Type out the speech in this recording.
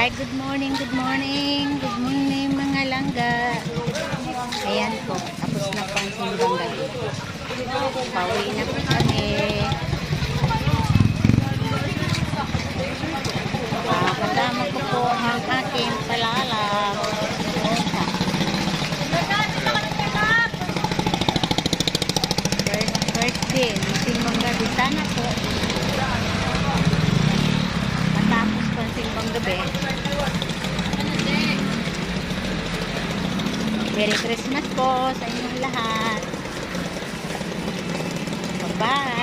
Alright, good morning, good morning. Good morning mga langga. Ayan po, tapos na pang simbang gabi. Pauwi na po kami. Uh, kasama ko po ang aking palalang. First day, simbang gabi. Sana po. Matapos pang simbang. Merry Christmas po sa inyong lahat. Bye-bye.